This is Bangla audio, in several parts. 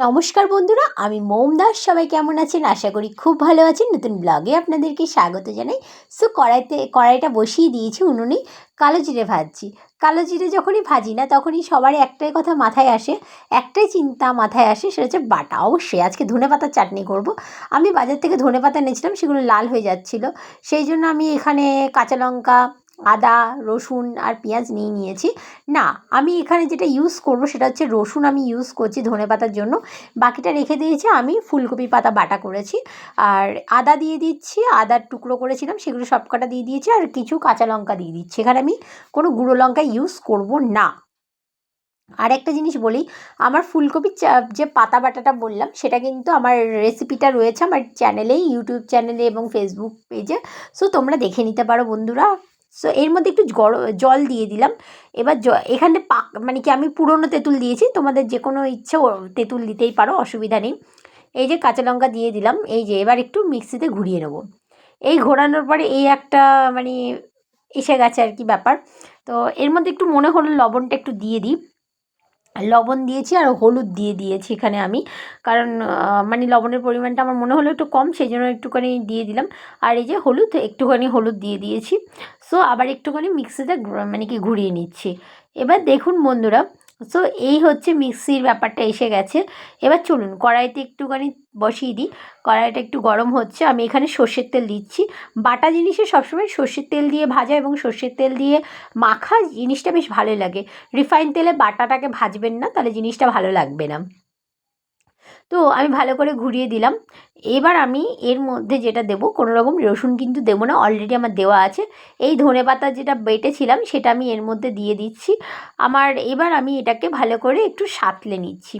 নমস্কার বন্ধুরা, আমি মোম দাস, সবাই কেমন আছেন? আশা করি খুব ভালো আছেন। নতুন ব্লগে আপনাদেরকে স্বাগত জানাই। সো কড়াইতে, কড়াইটা বসিয়ে দিয়েছি উনুনে কালো জিরে ভাজছি। কালো জিরে যখনই ভাজি না, তখনই সবার একটাই কথা মাথায় আসে, একটাই চিন্তা মাথায় আসে, সেটা হচ্ছে বাটা। অবশ্যই আজকে ধনে পাতার চাটনি করব। আমি বাজার থেকে ধনে পাতা এনেছিলাম, সেগুলো লাল হয়ে যাচ্ছিল। সেই জন্য আমি এখানে কাঁচা লঙ্কা আদা, রসুন আর পেঁয়াজ নিয়ে নিয়েছি। না, আমি এখানে যেটা ইউজ করব সেটা হচ্ছে রসুন আমি ইউজ করছি ধনে পাতার জন্য। বাকিটা রেখে দিয়েছি, আমি ফুলকপি পাতা বাটা করেছি। আর আদা দিয়ে দিচ্ছি, আদার টুকরো করেছিলাম, সেগুলো সব কটা দিয়ে দিয়েছি আর কিছু কাঁচা লঙ্কা দিয়ে দিচ্ছি। এখানে আমি কোনো গুঁড়ো লঙ্কা ইউজ করব না। আর একটা জিনিস বলি, আমার ফুলকপির যে পাতা বাটাটা বললাম, সেটা কিন্তু আমার রেসিপিটা রয়েছে আমার চ্যানেলেই ইউটিউব চ্যানেলে এবং ফেসবুক পেজে সো তোমরা দেখে নিতে পারো বন্ধুরা। সো এর মধ্যে একটু জল দিয়ে দিলাম। এবার এখানে পাক মানে কি আমি পুরনো তেঁতুল দিয়েছি। তোমাদের যে কোনো ইচ্ছে তেঁতুল দিতেই পারো, অসুবিধা নেই। এই যে কাঁচা লঙ্কা দিয়ে দিলাম, এই যে এবার একটু মিক্সিতে ঘুরিয়ে নেব। এই ঘোরানোর পরে এই একটা মানে এসে গেছে আর কি ব্যাপার। তো এর মধ্যে একটু মনে হলো লবণটা একটু দিয়ে দিই। লবণ দিয়েছি আর হলুদ দিয়ে দিয়েছি এখানে আমি। কারণ মানে লবণের পরিমাণটা আমার মনে হলো একটু কম সেই জন্য একটুখানি দিয়ে দিলাম। আর এই যে হলুদ, একটুখানি হলুদ দিয়ে দিয়েছি। সো আবার একটুখানি মিক্সিতে মানে কি, ঘুরিয়ে নিচ্ছি। এবার দেখুন বন্ধুরা সো এই হচ্ছে মিক্সির ব্যাপারটা এসে গেছে। এবার চলুন, কড়াইতে একটুখানি বসিয়ে দিই। কড়াইটা একটু গরম হচ্ছে, আমি এখানে সর্ষের তেল দিচ্ছি। বাটা জিনিসে সবসময় সর্ষের তেল দিয়ে ভাজা এবং সর্ষের তেল দিয়ে মাখা জিনিসটা বেশ ভালো লাগে। রিফাইন তেলে বাটাটাকে ভাজবেন না, তাহলে জিনিসটা ভালো লাগবে না। তো আমি ভালো করে ঘুরিয়ে দিলাম। এবার আমি এর মধ্যে যেটা দেবো, কোনো রকম রসুন কিন্তু দেবো না অলরেডি আমার দেওয়া আছে। এই ধনে পাতা যেটা বেটেছিলাম, সেটা আমি এর মধ্যে দিয়ে দিচ্ছি। আমার এবার আমি এটাকে ভালো করে একটু সাঁতলে নিচ্ছি।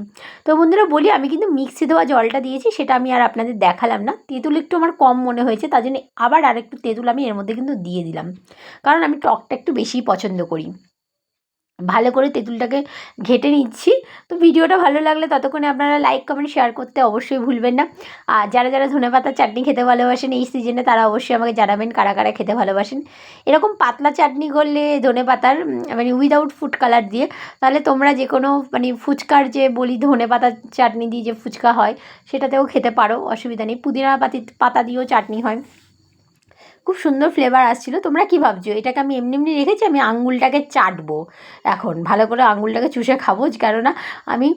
তো বন্ধুরা, বলি আমি কিন্তু মিক্সি দেওয়া জলটা দিয়েছি, সেটা আমি আর আপনাদের দেখালাম না। তেঁতুল একটু আমার কম মনে হয়েছে, তার জন্য আবার আরেকটু তেঁতুল আমি এর মধ্যে কিন্তু দিয়ে দিলাম। কারণ আমি টকটা একটু বেশিই পছন্দ করি। ভালো করে তেঁতুলটাকে ঘেটে নিচ্ছি। তো ভিডিওটা ভালো লাগলে ততক্ষণে আপনারা লাইক কমেন্ট শেয়ার করতে অবশ্যই ভুলবেন না। আর যারা যারা ধনে পাতার চাটনি খেতে ভালোবাসেন, এই সিজনে তারা অবশ্যই আমাকে জানাবেন কারা কারা খেতে ভালোবাসেন। এরকম পাতলা চাটনি করলে ধনে পাতার মানে উইদাউট ফুড কালার দিয়ে, তাহলে তোমরা যে কোনো মানে ফুচকার যে বলি ধনে পাতার চাটনি দিয়ে যে ফুচকা হয়, সেটাতেও খেতে পারো, অসুবিধা নেই। পুদিনা পাতি, পাতা দিয়েও চাটনি হয়। খুব সুন্দর ফ্লেভার আসছিল। তোমরা কী ভাবছ? এটাকে আমি এমনি এমনি রেখেছি, আমি আঙুলটাকে চাটবো। এখন ভালো করে আঙুলটাকে চুষে খাব, কেননা আমি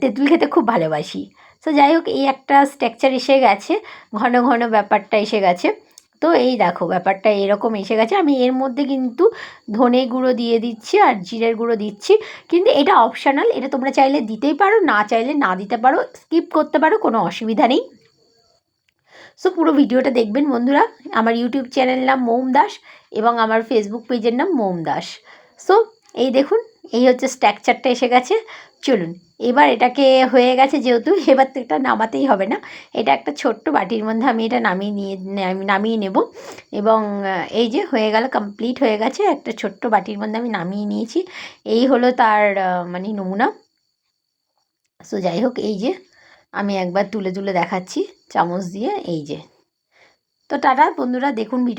তেঁতুল খেতে খুব ভালোবাসি। তো যাই হোক, এই একটা স্ট্রাকচার এসে গেছে, ঘন ঘন ব্যাপারটা এসে গেছে। তো, এই দেখো, ব্যাপারটা এরকম এসে গেছে। আমি এর মধ্যে কিন্তু ধনে গুঁড়ো দিয়ে দিচ্ছি আর জিরের গুঁড়ো দিচ্ছি। কিন্তু এটা অপশানাল এটা তোমরা চাইলে দিতেই পারো, না চাইলে না দিতে পারো স্কিপ করতে পারো, কোনো অসুবিধা নেই। সো পুরো ভিডিওটা দেখবেন বন্ধুরা। আমার ইউটিউব চ্যানেল নাম মোম দাস এবং আমার ফেসবুক পেজের নাম মোম দাস। সো এই দেখুন, এই হচ্ছে স্ট্রাকচারটা এসে গেছে। চলুন, এবার এটাকে হয়ে গেছে যেহেতু, এবার তো এটা নামাতেই হবে না। এটা একটা ছোট্ট বাটির মধ্যে আমি এটা নামিয়ে নিয়ে নামিয়ে নেব। এবং এই যে হয়ে গেল কমপ্লিট হয়ে গেছে। একটা ছোট্ট বাটির মধ্যে আমি নামিয়ে নিয়েছি। এই হলো তার মানে নমুনা। সো যাই হোক, এই যে আমি একবার তুলে তুলে দেখাচ্ছি চামচ দিয়ে এই যে। তো টাটা বন্ধুরা দেখুন ভিডিও